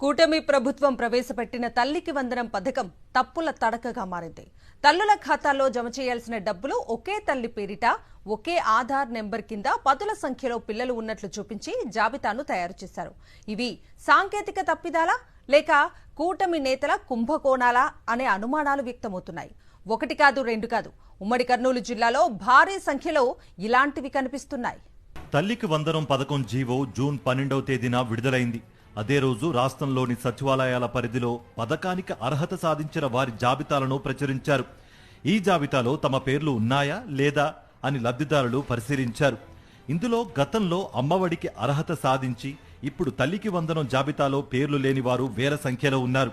కూటమి ప్రభుత్వం ప్రవేశపెట్టిన తల్లికి వందనం పథకం తప్పుల తడకగా మారింది. తల్లుల ఖాతాల్లో జమ చేయాల్సిన డబ్బులు ఒకే తల్లి పేరిట ఒకే ఆధార్ నెంబర్ కింద పదుల సంఖ్యలో పిల్లలు ఉన్నట్లు చూపించి జాబితాను తయారు చేశారు. ఇవి సాంకేతిక తప్పిదాలా లేక కూటమి నేతల కుంభకోణాలా అనే అనుమానాలు వ్యక్తమవుతున్నాయి. ఒకటి కాదు రెండు కాదు. ఉమ్మడి కర్నూలు జిల్లాలో భారీ సంఖ్యలో ఇలాంటివి కనిపిస్తున్నాయి. తల్లికి వందనం పథకం జీవో జూన్ పన్నెండవ తేదీన విడుదలైంది. అదే రోజు రాష్ట్రంలోని సచివాలయాల పరిధిలో పథకానికి అర్హత సాధించిన వారి జాబితాలను ప్రచురించారు. ఈ జాబితాలో తమ పేర్లు ఉన్నాయా లేదా అని లబ్ధిదారులు పరిశీలించారు. ఇందులో గతంలో అమ్మఒడికి అర్హత సాధించి ఇప్పుడు తల్లికి వందనం జాబితాలో పేర్లు లేని వారు వేల సంఖ్యలో ఉన్నారు.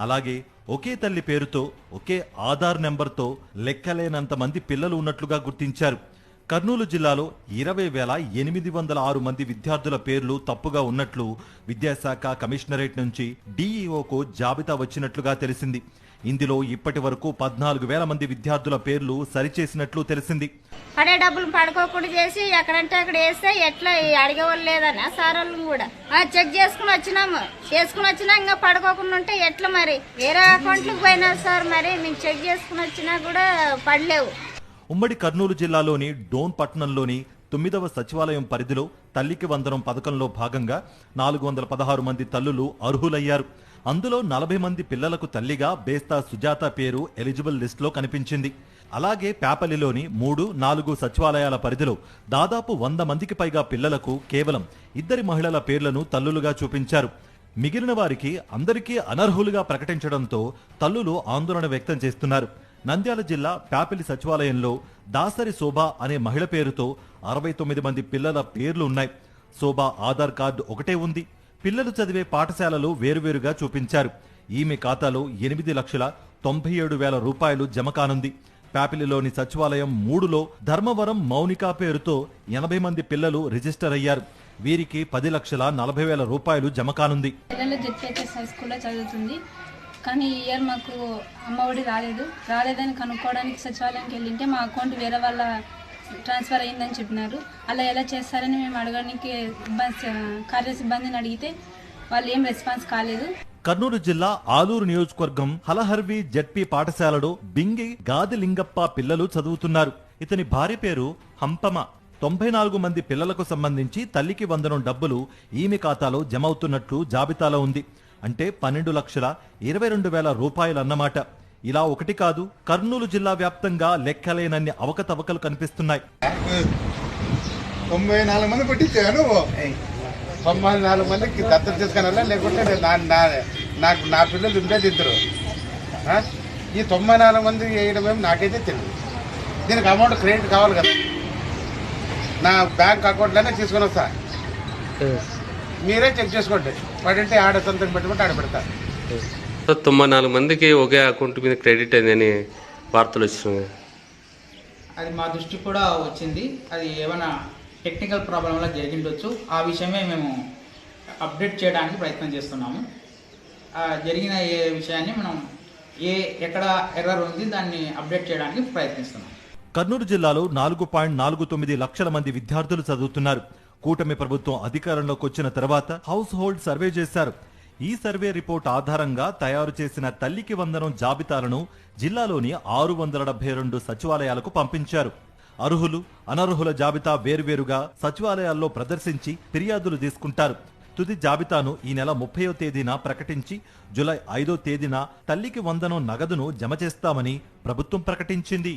అలాగే ఒకే తల్లి పేరుతో ఒకే ఆధార్ నెంబర్తో లెక్కలేనంత మంది పిల్లలు ఉన్నట్లుగా గుర్తించారు. కర్నూలు జిల్లాలో ఇరవై వేల ఎనిమిది వందల ఆరు మంది విద్యార్థుల పేర్లు తప్పుగా ఉన్నట్లు విద్యాశాఖ కమిషనరేట్ నుంచి డీఈఓకు జాబితా వచ్చినట్లుగా తెలిసింది. ఇందులో ఇప్పటి వరకు పద్నాలుగు వేల మంది విద్యార్థుల పేర్లు సరిచేసినట్లు తెలిసింది. పడే డబ్బులు పడుకోకుండా చేసి ఎక్కడంటే అక్కడ వేస్తే ఎట్లా అడిగేవాళ్ళు లేదని సార్ వాళ్ళని కూడా. ఆ, చెక్ చేసుకుని వచ్చినాము. చేసుకుని వచ్చినా ఇంకా పడుకోకుండా ఉంటే ఎట్లా మరి? వేరే అకౌంట్లకు పోయినా సార్ మరి. మేము చెక్ చేసుకుని వచ్చినా కూడా పడలేవు. ఉమ్మడి కర్నూలు జిల్లాలోని డోన్ పట్టణంలోని తొమ్మిదవ సచివాలయం పరిధిలో తల్లికి వందనం పథకంలో భాగంగా నాలుగు వందల పదహారు మంది తల్లులు అర్హులయ్యారు. అందులో నలభై మంది పిల్లలకు తల్లిగా బేస్తా సుజాత పేరు ఎలిజిబుల్ లిస్టులో కనిపించింది. అలాగే పేపలిలోని మూడు నాలుగు సచివాలయాల పరిధిలో దాదాపు వంద మందికి పైగా పిల్లలకు కేవలం ఇద్దరి మహిళల పేర్లను తల్లులుగా చూపించారు. మిగిలిన వారికి అందరికీ అనర్హులుగా ప్రకటించడంతో తల్లులు ఆందోళన వ్యక్తం చేస్తున్నారు. నంద్యాల జిల్లా ప్యాపిలి సచివాలయంలో దాసరి శోభ అనే మహిళ పేరుతో అరవై తొమ్మిది మంది పిల్లల పేర్లు ఉన్నాయి. శోభ ఆధార్ కార్డు ఒకటే ఉంది. పిల్లలు చదివే పాఠశాలలు వేరువేరుగా చూపించారు. ఈమె ఖాతాలో ఎనిమిది లక్షల తొంభై ఏడు వేల రూపాయలు జమ కానుంది. ప్యాపిలిలోని సచివాలయం మూడులో ధర్మవరం మౌనిక పేరుతో ఎనభై మంది పిల్లలు రిజిస్టర్ అయ్యారు. వీరికి పది లక్షల నలభై వేల రూపాయలు జమ కానుంది. పిల్లలు జెడ్పీహెచ్ఎస్ హై స్కూల్లో చదువుతుంది. కానీ ఈ ఇయర్ మాకు అమ్మఒడి రాలేదు. రాలేదని కనుక్కోవడానికి సచివాలయంకి వెళ్ళింటే మా అకౌంట్ వేరే వాళ్ళ ట్రాన్స్ఫర్ అయిందని చెప్పినారు. అలా ఎలా చేస్తారని మేము అడగడానికి కార్య సిబ్బందిని అడిగితే వాళ్ళు ఏం రెస్పాన్స్ కాలేదు. కర్నూలు జిల్లా ఆలూరు నియోజకవర్గం హలహర్వి జడ్పీ పాఠశాలలో బింగి గాదిలింగప్ప పిల్లలు చదువుతున్నారు. ఇతని భార్య పేరు హంపమ. తొంభై నాలుగు మంది పిల్లలకు సంబంధించి తల్లికి వందనం డబ్బులు ఈమె ఖాతాలో జమవుతున్నట్లు జాబితాలో ఉంది. అంటే పన్నెండు లక్షల ఇరవై రెండు వేల రూపాయలన్నమాట ఇలా ఒకటి కాదు కర్నూలు జిల్లా వ్యాప్తంగా లెక్కలేనన్ని అవకతవకలు కనిపిస్తున్నాయి. తొంభై నాలుగు మంది పట్టించా నువ్వు? తొంభై నాలుగు మందికి దత్తత తీసుకుని లేకుంటే నాకు నా పిల్లలు ఉండేది ఇద్దరు ఆ? ఈ తొంభై నాలుగు మంది వేయడం ఏమో నాకైతే తెలియదు దీనికి అమౌంట్ క్రెడిట్ కావాలి కదా. నా బ్యాంక్ అకౌంట్లోనే తీసుకొని వస్తా. మీరే చెక్ చేసుకోండి. పడింటే ఆడ సొంతం పెట్టుకుంటే ఆడ పెడతా సో తొంభై నాలుగు మందికి ఒకే అకౌంట్ మీద క్రెడిట్ అయిందని వార్తలు వచ్చినాయి అది మా దృష్టికి కూడా వచ్చింది. అది ఏమైనా టెక్నికల్ ప్రాబ్లం వల్ల జరిగిండొచ్చు. ఆ విషయమే మేము అప్డేట్ చేయడానికి ప్రయత్నం చేస్తున్నాము. ఆ జరిగిన ఏ విషయాన్ని మనం ఏ ఎక్కడ ఎర్రర్ ఉంది దాన్ని అప్డేట్ చేయడానికి ప్రయత్నిస్తున్నాం. కర్నూలు జిల్లాలో నాలుగు పాయింట్ నాలుగు తొమ్మిది లక్షల మంది విద్యార్థులు చదువుతున్నారు. కూటమి ప్రభుత్వం అధికారంలోకి వచ్చిన తర్వాత హౌస్ హోల్డ్ సర్వే చేశారు. ఈ సర్వే రిపోర్ట్ ఆధారంగా తయారు చేసిన తల్లికి వందనం జాబితాలను జిల్లాలోని ఆరు వందల డెబ్బై రెండు సచివాలయాలకు పంపించారు. అర్హులు అనర్హుల జాబితా వేరువేరుగా సచివాలయాల్లో ప్రదర్శించి ఫిర్యాదులు తీసుకుంటారు. తుది జాబితాను ఈ నెల ముప్పయో తేదీన ప్రకటించి జులై ఐదో తేదీన తల్లికి వందనం నగదును జమ చేస్తామని ప్రభుత్వం ప్రకటించింది.